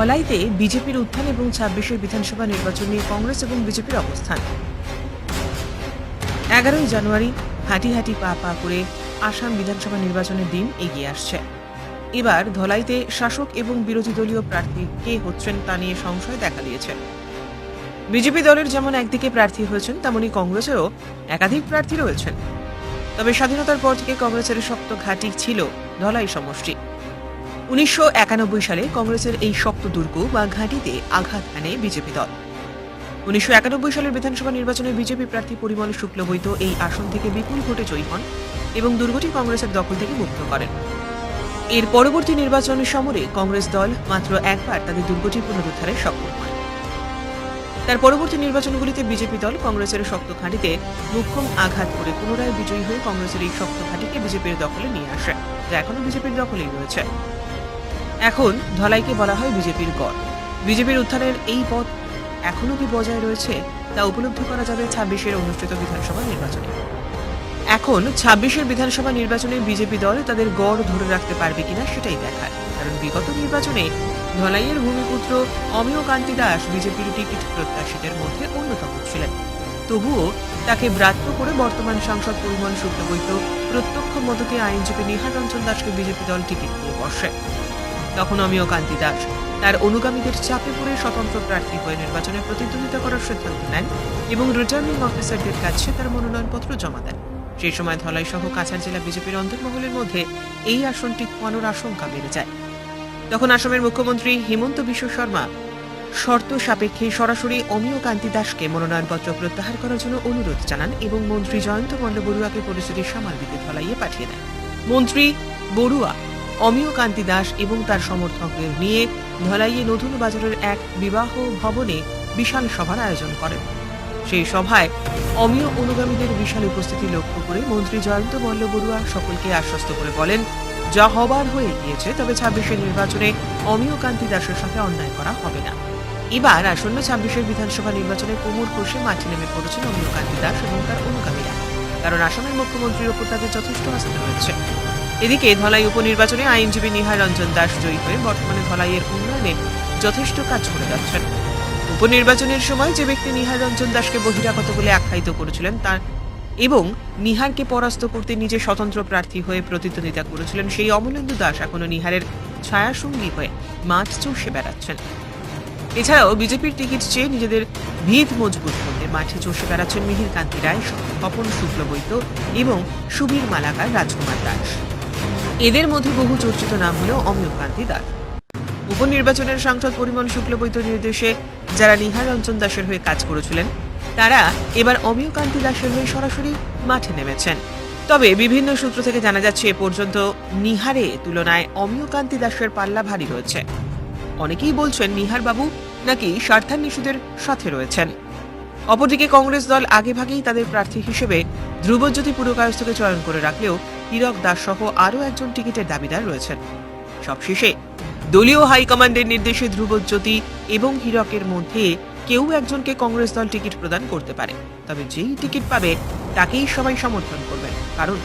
ধলাইতে বিজেপির উত্থান এবং ছাব্বিশের বিধানসভা নির্বাচন নিয়ে কংগ্রেস এবং বিজেপির অবস্থান। এগারোই জানুয়ারি হাঁটি হাঁটি পা পা করে আসাম বিধানসভা নির্বাচনের দিন এগিয়ে আসছে। এবার ধলাইতে শাসক এবং বিরোধী দলীয় প্রার্থী কে হচ্ছেন তা নিয়ে সংশয় দেখা দিয়েছে। বিজেপি দলের যেমন একদিকে প্রার্থী হয়েছেন, তেমনি কংগ্রেসেরও একাধিক প্রার্থী রয়েছেন। তবে স্বাধীনতার পর থেকে কংগ্রেসের শক্ত ঘাঁটি ছিল ধলাই সমষ্টি। উনিশশো একানব্বই সালে কংগ্রেসের এই শক্ত দুর্গ বা ঘাঁটিতে আঘাত হানে বিজেপি দল। উনিশশো একানব্বই সালের বিধানসভা নির্বাচনে বিজেপি প্রার্থী পরিমল শুক্লবৈদ্য এই আসন থেকে বিপুল ভোটে জয়ী হন এবং দুর্গটি কংগ্রেসের দখল থেকে মুক্ত করেন। এর পরবর্তী নির্বাচনের সমরে কংগ্রেস দল মাত্র একবার তাদের দুর্গটি পুনরুদ্ধারে সক্ষম হয়। তার পরবর্তী নির্বাচনগুলিতে বিজেপি দল কংগ্রেসের শক্ত ঘাঁটিতে মুখ্যম আঘাত করে পুনরায় বিজয়ী হয়ে কংগ্রেসের এই শক্ত ঘাঁটিকে বিজেপির দখলে নিয়ে আসে, যা এখনও বিজেপির দখলেই রয়েছে। এখন ধলাইকে বলা হয় বিজেপির গড়। বিজেপির উত্থানের এই পথ এখনও কি বজায় রয়েছে তা উপলব্ধি করা যাবে ছাব্বিশের অনুষ্ঠিত বিধানসভা নির্বাচনে। এখন ছাব্বিশের বিধানসভা নির্বাচনে বিজেপি দল তাদের গড় ধরে রাখতে পারবে কিনা সেটাই দেখার। কারণ বিগত নির্বাচনে ধলাইয়ের ভূমিপুত্র অমিয় কান্তি দাস বিজেপির টিকিট প্রত্যাশীদের মধ্যে অন্যতম ছিলেন। তবুও তাকে ব্রাত্য করে বর্তমান সাংসদ পরিমল শুক্লবৈদ্য প্রত্যক্ষ মদতে আইনজীবী নিহার রঞ্জন দাসকে বিজেপি দল টিকিট দিয়ে বসে। তখন অমিয় কান্তি দাস তার অনুগামীদের চাপে পড়ে স্বতন্ত্র প্রার্থী হয়ে নির্বাচনে প্রতিদ্বন্দ্বিতা করার সিদ্ধান্ত নেন এবং রিটার্নিং অফিসারদের কাছে তার মনোনয়নপত্র জমা দেন। সেই সময় ধলাই সহ কাছাড় জেলা বিজেপির অন্তর্মহলের মধ্যে এই আসনটি খোয়ানোর আশঙ্কা বেড়ে যায়। তখন আসামের মুখ্যমন্ত্রী হিমন্ত বিশ্ব শর্মা শর্ত সাপেক্ষে সরাসরি অমিয় কান্তি দাসকে মনোনয়নপত্র প্রত্যাহার করার জন্য অনুরোধ জানান এবং মন্ত্রী জয়ন্ত বড়ুয়াকে পরিস্থিতি সামাল দিতে ধলাইয়ে পাঠিয়ে দেন। মন্ত্রী বড়ুয়া অমিয় কান্তি দাস এবং তার সমর্থকদের নিয়ে ধলাইয়ে নতুন বাজারের এক বিবাহ ভবনে বিশাল সভার আয়োজন করেন। সেই সভায় অমিয় অনুগামীদের বিশাল উপস্থিতি লক্ষ্য করে মন্ত্রী জয়ন্ত মল্ল বড়ুয়া সকলকে আশ্বস্ত করে বলেন, যা হবার হয়ে গিয়েছে, তবে ছাব্বিশের নির্বাচনে অমিয় কান্তি দাসের সাথে অন্যায় করা হবে না। এবার আসন্ন ছাব্বিশের বিধানসভা নির্বাচনে কোমর কষে মাঠে নেমে পড়েছেন অমিয় কান্তি দাস এবং তার অনুগামীরা। কারণ আসামের মুখ্যমন্ত্রীর ওপর তাদের যথেষ্ট আস্থা রয়েছে এদিকে ধলাই উপনির্বাচনে আইনজীবী নিহার রঞ্জন দাস জয়ী হয়ে বর্তমানে ধলাইয়ের উন্নয়নে যথেষ্ট কাজ করে যাচ্ছেন। উপনির্বাচনের সময় যে ব্যক্তি নিহার রঞ্জন দাসকে বহিরাগত বলে আখ্যায়িত করেছিলেন, তার এবং নিহারকে পরাস্ত করতে নিজে স্বতন্ত্র প্রার্থী হয়ে প্রতিদ্বন্দ্বিতা করেছিলেন, সেই অমলেন্দু দাস এখনও নিহারের ছায়াসঙ্গী হয়ে মাঠ চষে বেড়াচ্ছেন। এছাড়াও বিজেপির টিকিট চেয়ে নিজেদের ভিত মজবুত করতে মাঠে চষে বেড়াচ্ছেন মিহির কান্তি রায় তপন শুক্লবৈদ্য এবং সুবীর মালাকার রাজকুমার দাস। এদের মধ্যে বহু চর্চিত নাম হল অমিয় কান্তি দাস উপনির্বাচনের সাংসদ পরিমল শুক্লবৈদ্য নির্দেশে যারা নিহার রঞ্জন দাসের হয়ে কাজ করেছিলেন, তারা এবার অমিয় কান্তি দাসের হয়ে সরাসরি মাঠে নেমেছেন। তবে বিভিন্ন সূত্র থেকে জানা যাচ্ছে, এ পর্যন্ত নিহারে তুলনায় অমিয় কান্তি দাসের পাল্লা ভারী রয়েছে। অনেকেই বলছেন নিহার বাবু নাকি স্বার্থান্বেষীদের সাথে রয়েছেন। অপরদিকে কংগ্রেস দল আগেভাগেই তাদের প্রার্থী হিসেবে ধ্রুবজ্যোতি পুরকায়স্থকে চয়ন করে রাখলেও হীরক দাস সহ আরও একজন টিকিটের দাবিদার রয়েছেন। সবশেষে, দলীয় হাইকমান্ডের নির্দেশে ধ্রুবজ্যোতি এবং হীরকের মধ্যে কেউ একজনকে কংগ্রেস দল টিকিট প্রদান করতে পারে, তবে যেই টিকিট পাবে তাকেই সবাই সমর্থন করবেন। কারণ,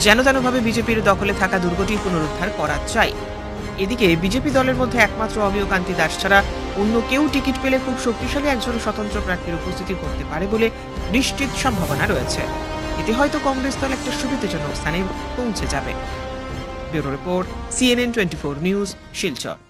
যেন তেনভাবে বিজেপির দখলে থাকা দুর্গটি পুনরুদ্ধার করা চাই। এদিকে বিজেপি দলের মধ্যে একমাত্র অমিয় কান্তি দাস ছাড়া অন্য কেউ টিকিট পেলে খুব শক্তিশালী একজন স্বতন্ত্র প্রার্থীর উপস্থিতি করতে পারে বলে নিশ্চিত সম্ভাবনা রয়েছে। এতে হয়তো কংগ্রেস দল একটা সুবিধাজনক স্থানে পৌঁছে যাবে। Bureau report CNN twenty four news Silchar.